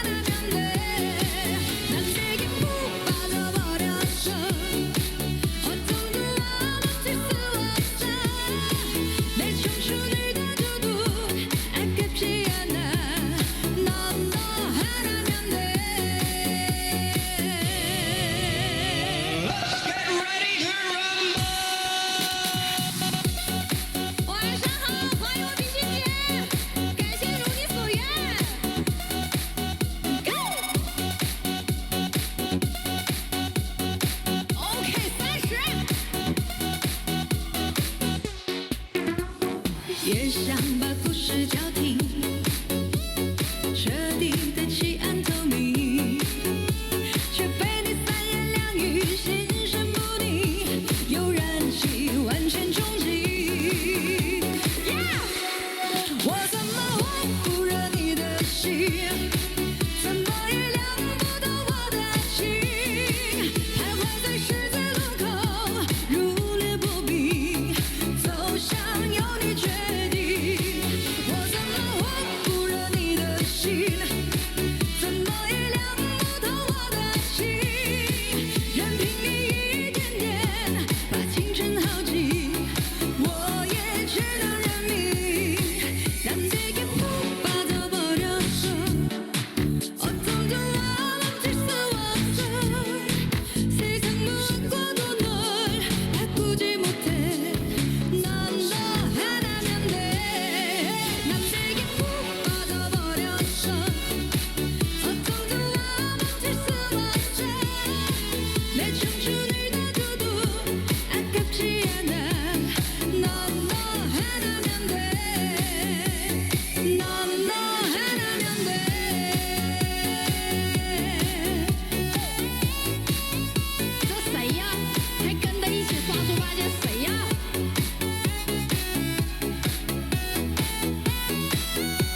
Sana gönder 也想把故事叫停。彻底的弃暗投明却被你三言两语心神不宁。又燃起万千憧憬我怎么忽忽热你的心怎么也凉不透我的情徘徊在十字路口如履薄冰走向由你决